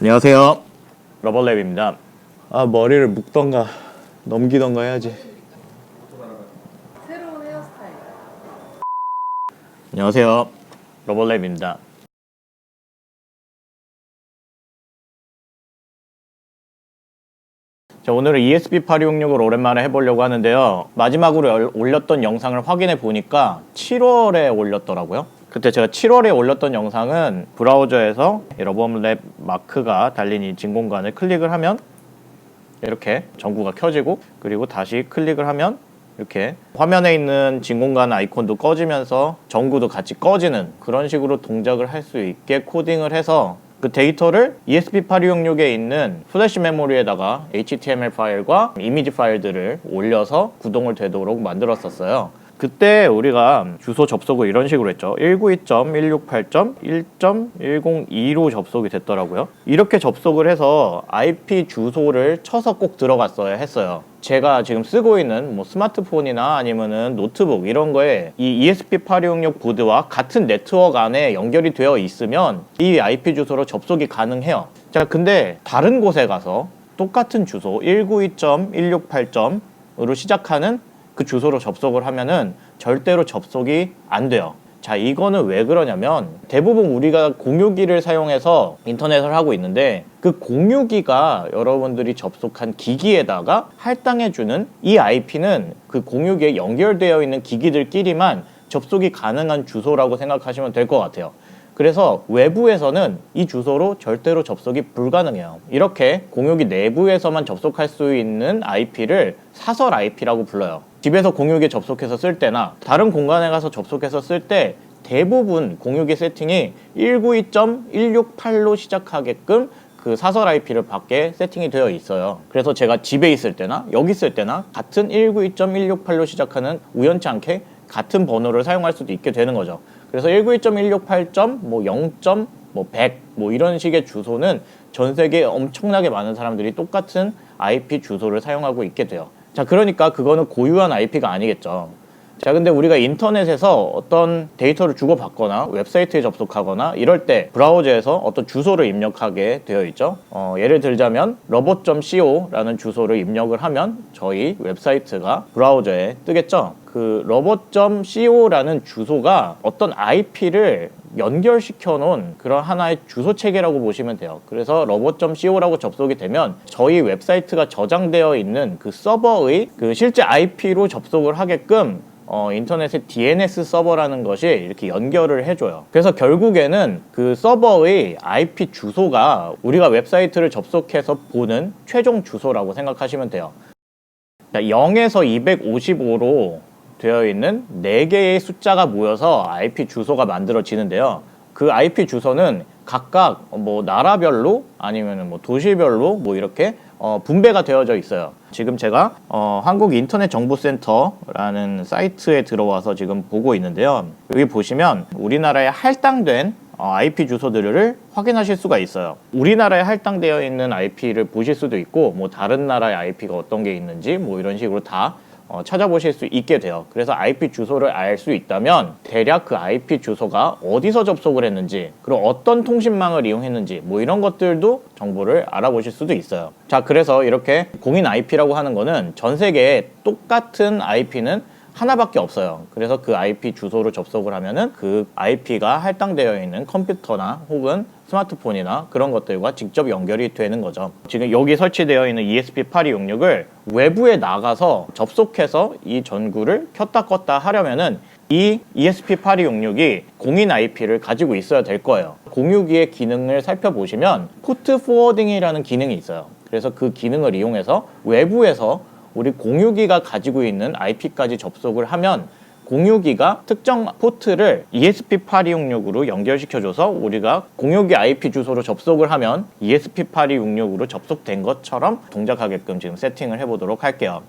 안녕하세요. 러버랩입니다. 아 머리를 묶던가 넘기던가 해야지 새로운 헤어스타일. 안녕하세요. 러버랩입니다. 자, 오늘은 E ESP8266을 오랜만에 해보려고 하는데요. 마지막으로 열- 올렸던 영상을 확인해 보니까 7월에 올렸더라고요. 그때 제가 7월에 올렸던 영상은 브라우저에서 이 러버랩 마크가 달린 이 진공관을 클릭을 하면 이렇게 전구가 켜지고 그리고 다시 클릭을 하면 이렇게 화면에 있는 진공관 아이콘도 꺼지면서 전구도 같이 꺼지는 그런 식으로 동작을 할 수 있게 코딩을 해서 그 데이터를 E ESP8266에 있는 플래시 메모리에다가 HTML 파일과 이미지 파일들을 올려서 구동을 되도록 만들었었어요. 그때 우리가 주소 접속을 이런 식으로 했죠. 192.168.1.102로 접속이 됐더라고요. 이렇게 접속을 해서 IP 주소를 쳐서 꼭 들어갔어야 했어요. 제가 지금 쓰고 있는 뭐 스마트폰이나 아니면은 노트북 이런 거에 이 ESP8266 보드와 같은 네트워크 안에 연결이 되어 있으면 이 IP 주소로 접속이 가능해요. 자, 근데 다른 곳에 가서 똑같은 주소 192.168.으로 시작하는 그 주소로 접속을 하면은 절대로 접속이 안 돼요. 자, 이거는 왜 그러냐면 대부분 우리가 공유기를 사용해서 인터넷을 하고 있는데 그 공유기가 여러분들이 접속한 기기에다가 할당해주는 이 IP는 그 공유기에 연결되어 있는 기기들끼리만 접속이 가능한 주소라고 생각하시면 될 것 같아요. 그래서 외부에서는 이 주소로 절대로 접속이 불가능해요. 이렇게 공유기 내부에서만 접속할 수 있는 IP를 사설 IP라고 불러요. 집에서 공유기 접속해서 쓸 때나 다른 공간에 가서 접속해서 쓸 때 대부분 공유기 세팅이 192.168로 시작하게끔 그 사설 IP를 받게 세팅이 되어 있어요. 그래서 제가 집에 있을 때나 여기 있을 때나 같은 192.168로 시작하는 우연치 않게 같은 번호를 사용할 수도 있게 되는 거죠. 그래서 192.168.뭐 0. 뭐 100, 뭐 이런 식의 주소는 전 세계에 엄청나게 많은 사람들이 똑같은 IP 주소를 사용하고 있게 돼요. 자, 그러니까 그거는 고유한 IP가 아니겠죠. 자, 근데 우리가 인터넷에서 어떤 데이터를 주고받거나 웹사이트에 접속하거나 이럴 때 브라우저에서 어떤 주소를 입력하게 되어 있죠. 어, 예를 들자면 robot.co라는 주소를 입력을 하면 저희 웹사이트가 브라우저에 뜨겠죠. 그 robot.co라는 주소가 어떤 IP를 연결시켜 놓은 그런 하나의 주소 체계라고 보시면 돼요. 그래서 robot.co라고 접속이 되면 저희 웹사이트가 저장되어 있는 그 서버의 그 실제 IP로 접속을 하게끔 어, 인터넷의 DNS 서버라는 것이 이렇게 연결을 해줘요. 그래서 결국에는 그 서버의 IP 주소가 우리가 웹사이트를 접속해서 보는 최종 주소라고 생각하시면 돼요. 자, 0에서 255로 되어 있는 4개의 숫자가 모여서 IP 주소가 만들어지는데요. 그 IP 주소는 각각 뭐 나라별로 아니면 뭐 도시별로 뭐 이렇게 어, 분배가 되어져 있어요. 지금 제가 어, 한국 인터넷 정보센터라는 사이트에 들어와서 지금 보고 있는데요. 여기 보시면 우리나라에 할당된 어, IP 주소들을 확인하실 수가 있어요. 우리나라에 할당되어 있는 IP를 보실 수도 있고, 뭐 다른 나라의 IP가 어떤 게 있는지 뭐 이런 식으로 다 어, 찾아보실 수 있게 돼요. 그래서 IP 주소를 알 수 있다면 대략 그 IP 주소가 어디서 접속을 했는지 그리고 어떤 통신망을 이용했는지 뭐 이런 것들도 정보를 알아보실 수도 있어요. 자, 그래서 이렇게 공인 IP라고 하는 거는 전 세계에 똑같은 IP는 하나밖에 없어요. 그래서 그 IP 주소로 접속을 하면은 그 IP가 할당되어 있는 컴퓨터나 혹은 스마트폰이나 그런 것들과 직접 연결이 되는 거죠. 지금 여기 설치되어 있는 E ESP8266을 외부에 나가서 접속해서 이 전구를 켰다 껐다 하려면은 이 E ESP8266이 공인 IP를 가지고 있어야 될 거예요. 공유기의 기능을 살펴보시면 포트 포워딩이라는 기능이 있어요. 그래서 그 기능을 이용해서 외부에서 우리 공유기가 가지고 있는 IP까지 접속을 하면 공유기가 특정 포트를 E ESP8266으로 연결시켜줘서 우리가 공유기 IP 주소로 접속을 하면 E ESP8266으로 접속된 것처럼 동작하게끔 지금 세팅을 해보도록 할게요.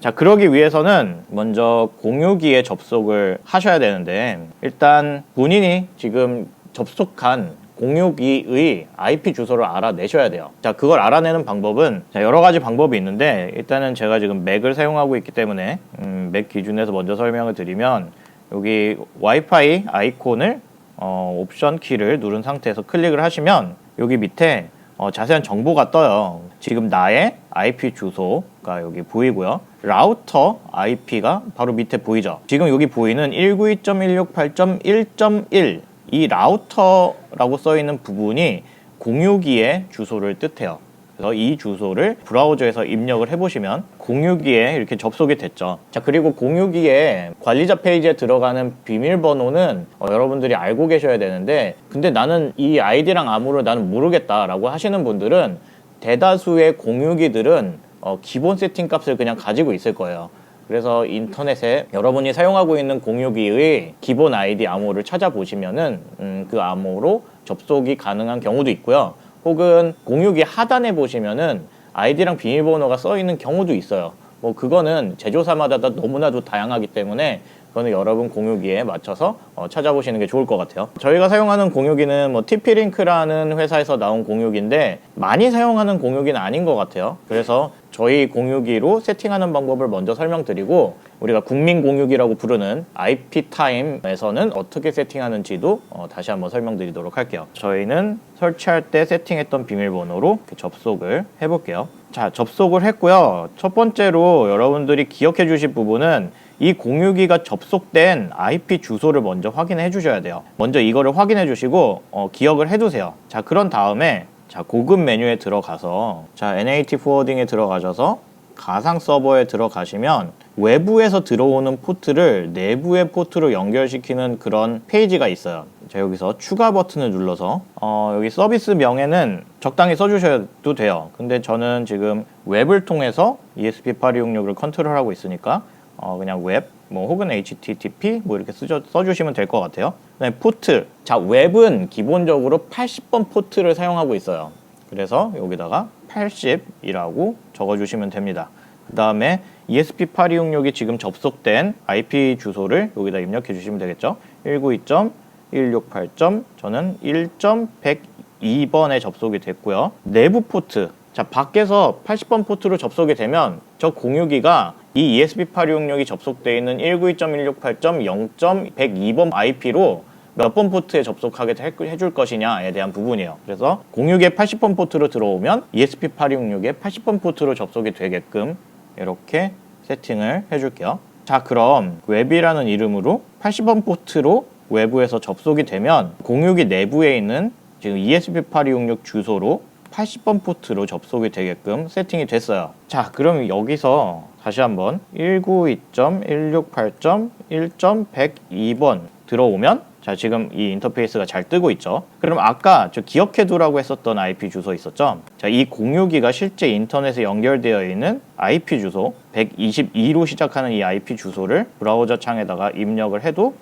자, 그러기 위해서는 먼저 공유기에 접속을 하셔야 되는데 일단 본인이 지금 접속한 공유기의 IP 주소를 알아내셔야 돼요. 자, 그걸 알아내는 방법은 자, 여러 가지 방법이 있는데 일단은 제가 지금 맥을 사용하고 있기 때문에 음, 맥 기준에서 먼저 설명을 드리면 여기 와이파이 아이콘을 어, 옵션 키를 누른 상태에서 클릭을 하시면 여기 밑에 어, 자세한 정보가 떠요. 지금 나의 IP 주소가 여기 보이고요. 라우터 IP가 바로 밑에 보이죠. 지금 여기 보이는 192.168.1.1 이 라우터라고 써 있는 부분이 공유기의 주소를 뜻해요. 그래서 이 주소를 브라우저에서 입력을 해보시면 공유기에 이렇게 접속이 됐죠. 자 그리고 공유기에 관리자 페이지에 들어가는 비밀번호는 어, 여러분들이 알고 계셔야 되는데 근데 나는 이 아이디랑 암호를 나는 모르겠다라고 하시는 분들은 대다수의 공유기들은 어, 기본 세팅 값을 그냥 가지고 있을 거예요. 그래서 인터넷에 여러분이 사용하고 있는 공유기의 기본 아이디 암호를 찾아보시면은 음, 그 암호로 접속이 가능한 경우도 있고요. 혹은 공유기 하단에 보시면은 아이디랑 비밀번호가 써 있는 경우도 있어요. 뭐 그거는 제조사마다 다 너무나도 다양하기 때문에 그거는 여러분 공유기에 맞춰서 어, 찾아보시는 게 좋을 것 같아요. 저희가 사용하는 공유기는 뭐 TP-링크라는 회사에서 나온 공유기인데 많이 사용하는 공유기는 아닌 것 같아요. 그래서 저희 공유기로 세팅하는 방법을 먼저 설명드리고 우리가 국민 공유기라고 부르는 IP 타임에서는 어떻게 세팅하는지도 어, 다시 한번 설명드리도록 할게요. 저희는 설치할 때 세팅했던 비밀번호로 접속을 해볼게요. 자, 접속을 했고요. 첫 번째로 여러분들이 기억해 주실 부분은 이 공유기가 접속된 IP 주소를 먼저 확인해 주셔야 돼요. 먼저 이거를 확인해 주시고 어, 기억을 해 두세요. 자, 그런 다음에 자, 고급 메뉴에 들어가서 자, NAT 포워딩에 들어가셔서 가상 서버에 들어가시면 외부에서 들어오는 포트를 내부의 포트로 연결시키는 그런 페이지가 있어요. 자, 여기서 추가 버튼을 눌러서 어, 여기 서비스 명에는 적당히 써주셔도 돼요. 근데 저는 지금 웹을 통해서 ESP8266을 컨트롤하고 있으니까 어, 그냥 웹, 뭐 혹은 HTTP 뭐 이렇게 쓰죠, 써주시면 될 것 같아요. 그다음에 포트. 자, 웹은 기본적으로 80번 포트를 사용하고 있어요. 그래서 여기다가 80이라고 적어주시면 됩니다. 그 다음에 ESP8266이 지금 접속된 IP 주소를 여기다 입력해 주시면 되겠죠. 192.168. 저는 1.102번에 접속이 됐고요. 내부 포트. 자, 밖에서 80번 포트로 접속이 되면 저 공유기가 이 ESP8266이 접속되어 있는 192.168.0.102번 IP로 몇 번 포트에 접속하게 해- 해줄 것이냐에 대한 부분이에요. 그래서 공유기에 80번 포트로 들어오면 ESP8266에 80번 포트로 접속이 되게끔 이렇게 세팅을 해줄게요. 자, 그럼 웹이라는 이름으로 80번 포트로 외부에서 접속이 되면 공유기 내부에 있는 지금 ESP8266 주소로 80번 포트로 접속이 되게끔 세팅이 됐어요. 자, 그럼 여기서 다시 한번 192.168.1.102번 들어오면 자, 지금 이 인터페이스가 잘 뜨고 있죠. 그럼 아까 저 기억해두라고 했었던 IP 주소 있었죠? 자, 이 공유기가 실제 인터넷에 연결되어 있는 IP 주소 122로 시작하는 이 IP 주소를 브라우저 창에다가 입력을 해도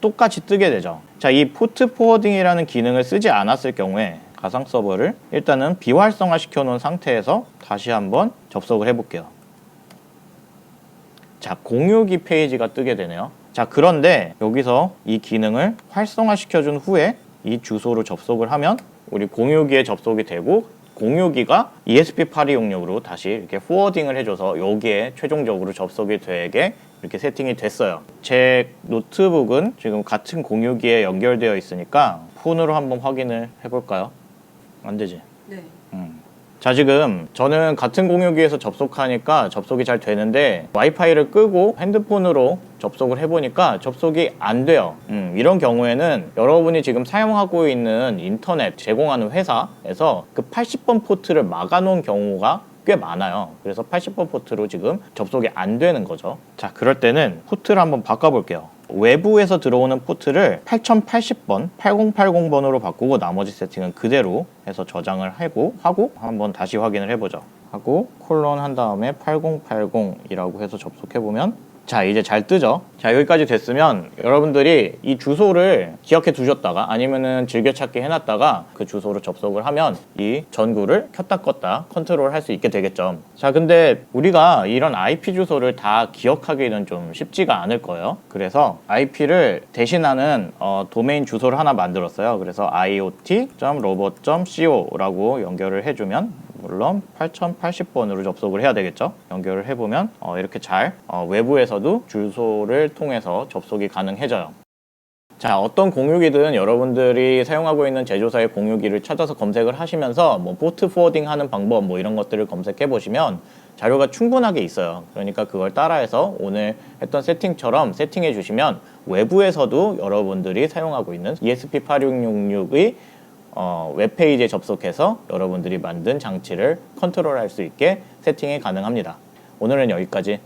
똑같이 뜨게 되죠. 자, 이 포트 포워딩이라는 기능을 쓰지 않았을 경우에 가상 서버를 일단은 비활성화 시켜 놓은 상태에서 다시 한번 접속을 해 볼게요. 자, 공유기 페이지가 뜨게 되네요. 자, 그런데 여기서 이 기능을 활성화 시켜준 후에 이 주소로 접속을 하면 우리 공유기에 접속이 되고 공유기가 ESP8266으로 다시 이렇게 포워딩을 해줘서 여기에 최종적으로 접속이 되게 이렇게 세팅이 됐어요. 제 노트북은 지금 같은 공유기에 연결되어 있으니까 폰으로 한번 확인을 해볼까요? 안 되지. 네. 음. 자 지금 저는 같은 공유기에서 접속하니까 접속이 잘 되는데 와이파이를 끄고 핸드폰으로 접속을 해보니까 접속이 안 돼요 음, 이런 경우에는 여러분이 지금 사용하고 있는 인터넷 제공하는 회사에서 그 80번 포트를 막아놓은 경우가 꽤 많아요 그래서 80번 포트로 지금 접속이 안 되는 거죠 자 그럴 때는 포트를 한번 바꿔볼게요 외부에서 들어오는 포트를 8080번, 8080번으로 바꾸고 나머지 세팅은 그대로 해서 저장을 하고 하고 한번 다시 확인을 해보죠. 하고 콜론 한 다음에 8080이라고 해서 접속해 보면 자 이제 잘 뜨죠. 자 여기까지 됐으면 여러분들이 이 주소를 기억해 두셨다가 아니면은 즐겨찾기 해놨다가 그 주소로 접속을 하면 이 전구를 켰다 껐다 컨트롤 할 수 있게 되겠죠. 자 근데 우리가 이런 IP 주소를 다 기억하기는 좀 쉽지가 않을 거예요. 그래서 IP를 대신하는 어, 도메인 주소를 하나 만들었어요. 그래서 iot.robot.co라고 연결을 해주면 물론 8080번으로 접속을 해야 되겠죠. 연결을 해보면 어, 이렇게 잘 어, 외부에서도 주소를 통해서 접속이 가능해져요. 자, 어떤 공유기든 여러분들이 사용하고 있는 제조사의 공유기를 찾아서 검색을 하시면서 뭐 포트 포워딩 하는 방법 뭐 이런 것들을 검색해 보시면 자료가 충분하게 있어요. 그러니까 그걸 따라해서 오늘 했던 세팅처럼 세팅해 주시면 외부에서도 여러분들이 사용하고 있는 E ESP8666의 어, 웹페이지에 접속해서 여러분들이 만든 장치를 컨트롤할 수 있게 세팅이 가능합니다. 오늘은 여기까지